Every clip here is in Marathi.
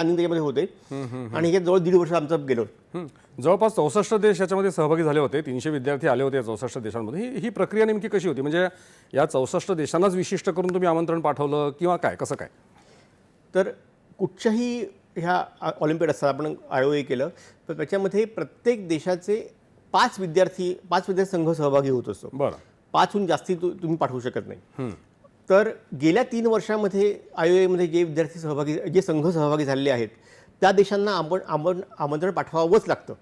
आणि त्याच्यामध्ये होते आणि हे जवळ दीड वर्ष आमचं गेलो. जवळपास चौसष्ट देश याच्यामध्ये सहभागी झाले होते. तीनशे विद्यार्थी आले होते या चौसष्ट देशांमध्ये. ही ही प्रक्रिया नेमकी कशी होती? म्हणजे या चौसष्ट देशांनाच विशिष्ट करून तुम्ही आमंत्रण पाठवलं किंवा काय? कसं काय? तर कुठच्याही ह्या ऑलिम्पिड असतात आपण आयोजन केलं. तर त्याच्यामध्ये प्रत्येक देशाचे पाच विद्यार्थी पाच विद्यार्थी संघ सहभागी होत असतो. बरं. पाचहून जास्ती तु- तुम्ही पाठवू शकत नाही. तर गेल्या तीन वर्षामध्ये आयोमध्ये जे विद्यार्थी सहभागी जे संघ सहभागी झालेले आहेत त्या देशांना आपण आमं आमंत्रण पाठवावंच लागतं.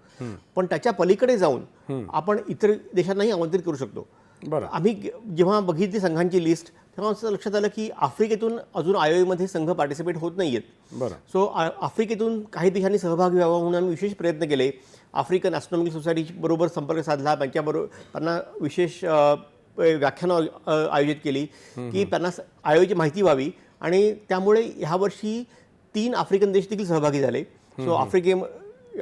पण त्याच्या पलीकडे जाऊन आपण इतर देशांनाही आमंत्रित करू शकतो. बरं. आम्ही जेव्हा बघितली संघांची लिस्ट तेव्हा असं लक्षात आलं की आफ्रिकेतून अजून आयोमध्ये संघ पार्टिसिपेट होत नाही आहेत बरं सो आफ्रिकेतून काही देशांनी सहभागी व्हावा म्हणून आम्ही विशेष प्रयत्न केले. आफ्रिकन ॲस्ट्रॉनॉमिकल सोसायटी बरोबर संपर्क साधला त्यांच्याबरोबर त्यांना विशेष व्याख्यानं आयोजित केली की त्यांना आयोगाची माहिती व्हावी आणि त्यामुळे ह्यावर्षी तीन आफ्रिकन देश देखील सहभागी झाले. सो आफ्रिके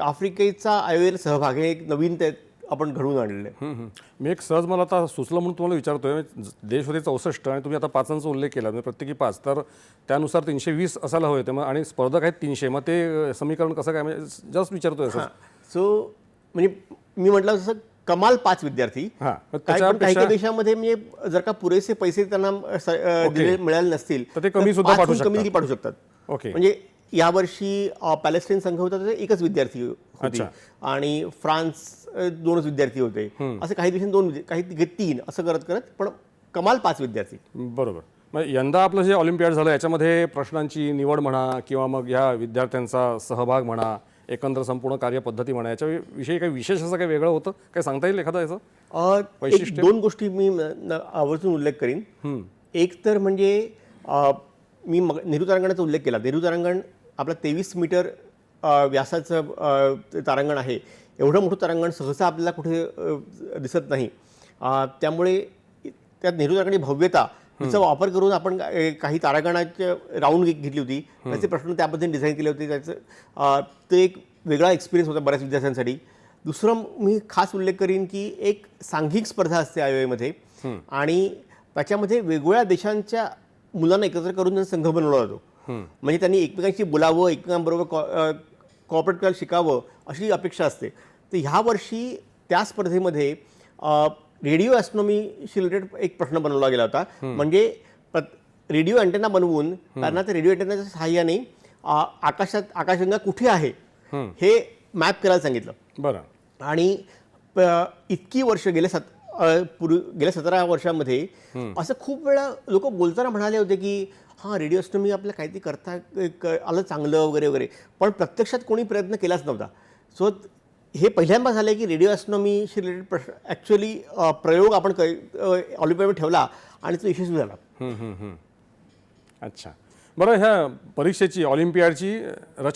आफ्रिकेचा आयोजन सहभाग हे एक नवीन ते आपण घडवून आणलेलं हं. मी एक सहज मला आता सुचलं म्हणून तुम्हाला विचारतोय देश होते चौसष्ट आणि तुम्ही आता पाचांचा उल्लेख केला म्हणजे प्रत्येकी पाच तर त्यानुसार तीनशे वीस असायला हवे मग आणि स्पर्धक आहेत तीनशे मग ते समीकरण कसं काय म्हणजे जस्ट विचारतोय असं. सो म्हणजे मी म्हटलं जसं कमाल पाच विद्यार्थी. हां काही देशामध्ये म्हणजे जर का पुरेसे पैसे त्यांना मिळाले नसतील तर ते कमी सुद्धा कमी पाठवू शकतात. ओके. म्हणजे यावर्षी पॅलेस्टाईन संघ होता तर एकच विद्यार्थी होती. आणि फ्रान्स दोनच विद्यार्थी होते. असे काही देशांनी दोन काही तीन असं करत करत पण कमाल पाच विद्यार्थी. बरोबर. मग यंदा आपलं जे ऑलिम्पियाड झालं याच्यामध्ये प्रश्नांची निवड म्हणा किंवा मग ह्या विद्यार्थ्यांचा सहभाग म्हणा एकंदर संपूर्ण कार्यपद्धती म्हणा याच्याविषयी काही विशेष असं काही वेगळं होतं? काय सांगता येईल एखादं याचं? वैशिष्ट्य? दोन गोष्टी मी आवर्जून उल्लेख करीन. एक तर म्हणजे मी मग नेहरू तारांगणाचा उल्लेख केला. नेहरू तारांगण आपलं तेवीस मीटर व्यासाचं तारांगण आहे. एवढं मोठं तारांगण सहसा आपल्याला कुठे दिसत नाही. त्यामुळे त्यात नेहरू तारांगणाची भव्यता तिचा वापर करून आपण काही तारागणाचे राऊंड घेतली होती. त्याचे प्रश्न त्याबद्दल डिझाईन केले होते. त्याचं ते एक वेगळा एक्सपिरियन्स होता बऱ्याच विद्यार्थ्यांसाठी. दुसरं मी खास उल्लेख करीन की एक सांघिक स्पर्धा असते आयोमध्ये आणि त्याच्यामध्ये वेगवेगळ्या देशांच्या मुलांना एकत्र करून त्यांचा संघ बनवला जातो. म्हणजे त्यांनी एकमेकांशी बोलावं एकमेकांबरोबर कॉपरेट करायला शिकावं अशी अपेक्षा असते. तर ह्या वर्षी त्या स्पर्धेमध्ये रेडिओ ॲस्ट्रॉनॉमीशी रिलेटेड एक प्रश्न बनवला गेला होता. म्हणजे रेडिओ अँटेना बनवून त्यांना त्या रेडिओ अँटेनाच्या सहाय्याने आकाशात आकाशगंगा कुठे आहे? हे मॅप करायला सांगितलं. बरं. आणि इतकी वर्ष गेले सत पूर्वी गेल्या सतरा वर्षामध्ये असं खूप वेळा लोक बोलताना म्हणाले होते की हां रेडिओ असटोमी आपल्याला काहीतरी करता आलं चांगलं वगैरे वगैरे. पण प्रत्यक्षात कोणी प्रयत्न केलाच नव्हता. सो हे पहिल्यांदा झालं की रेडिओ ॲस्ट्रॉनॉमीशी रिलेटेड प्रश्न ॲक्च्युली प्रयोग आपण ऑलिम्पियाडमध्ये ठेवला आणि तो यशस्वी झाला. अच्छा. बरं ह्या परीक्षेची ऑलिम्पियाडची